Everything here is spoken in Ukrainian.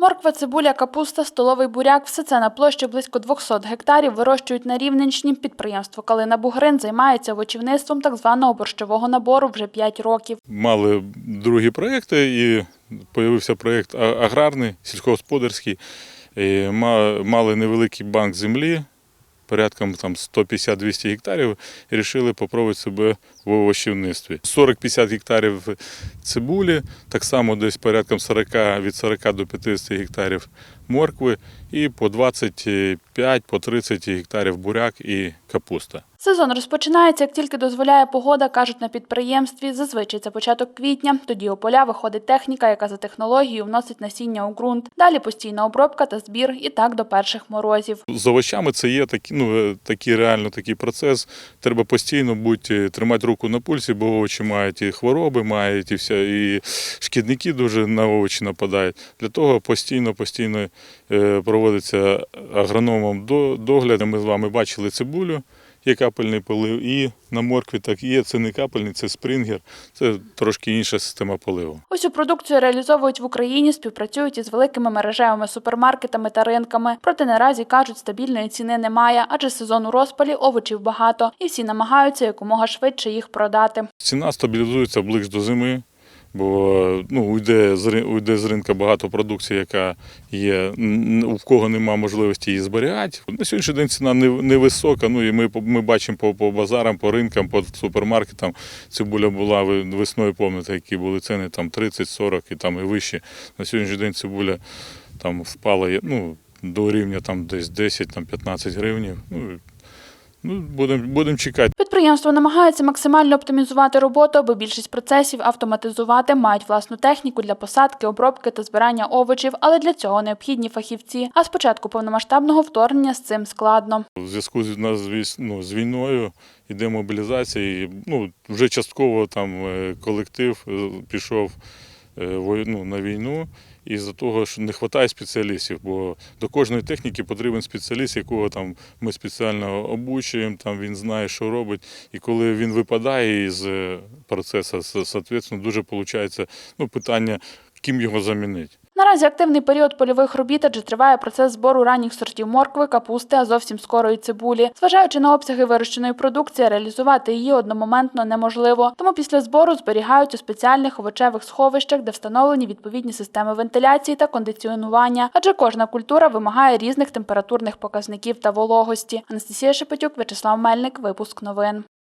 Морква, цибуля, капуста, столовий буряк – все це на площі близько 200 гектарів вирощують на Рівненщині. Підприємство «Калина Бугрин» займається вочівництвом так званого борщового набору вже 5 років. Мали другі проекти і з'явився проєкт аграрний, сільськогосподарський. Мали невеликий банк землі, порядком там 150-200 гектарів, і вирішили спробувати себе в овощівництві. 40-50 гектарів цибулі, так само десь порядком 40, від 40 до 50 гектарів моркви і по 25 по 30 гектарів буряк і капуста. Сезон розпочинається, як тільки дозволяє погода, кажуть на підприємстві. Зазвичай це початок квітня. Тоді у поля виходить техніка, яка за технологією вносить насіння у ґрунт. Далі постійна обробка та збір, і так до перших морозів. З овочами це є такі, ну, е, такий реально такий процес. Треба постійно бути, тримати руку на пульсі, бо овочі мають і хвороби, мають і вся, і шкідники дуже на овочі нападають. Для того постійно, постійно е, проводиться агрономом до- догляд. Ми з вами бачили цибулю, є капельний полив, і на моркві так є. Це не капельний, це спрингер, це трошки інша система поливу. Усю продукцію реалізовують в Україні, співпрацюють із великими мережевими супермаркетами та ринками. Проте наразі кажуть, стабільної ціни немає, адже сезон у розпалі овочів багато, і всі намагаються якомога швидше їх продати. Ціна стабілізується ближче до зими, бо ну, уйде, з, уйде з ринку багато продукції, яка є, у кого немає можливості її зберігати. На сьогоднішній день ціна не- невисока, ну ми, ми бачимо по, по базарам, по ринкам, по супермаркетам. Цибуля була весною, пам'ятаєте, які були ціни там 30-40 і там і вищі. На сьогоднішній день цибуля там впала ну, до рівня там, десь 10-15 гривнів. Ну, ну, будемо будем чекати. Підприємство намагається максимально оптимізувати роботу, аби більшість процесів автоматизувати, мають власну техніку для посадки, обробки та збирання овочів, але для цього необхідні фахівці. А з початку повномасштабного вторгнення з цим складно. У зв'язку з, нас, ну, з війною йде мобілізація, і ну, вже частково там е, колектив е, пішов е, ну, на війну. І з-за того, що не вистачає спеціалістів, бо до кожної техніки потрібен спеціаліст, якого там ми спеціально обучуємо, там він знає, що робить. І коли він випадає із е, процесу, соответственно, дуже виходить ну, питання, ким його замінити. Наразі активний період польових робіт, адже триває процес збору ранніх сортів моркви, капусти, а зовсім скоро і цибулі. Зважаючи на обсяги вирощеної продукції, реалізувати її одномоментно неможливо. Тому після збору зберігають у спеціальних овочевих сховищах, де встановлені відповідні системи вентиляції та кондиціонування, адже кожна культура вимагає різних температурних показників та вологості. Анастасія Шепетюк, Вячеслав Мельник, випуск новин.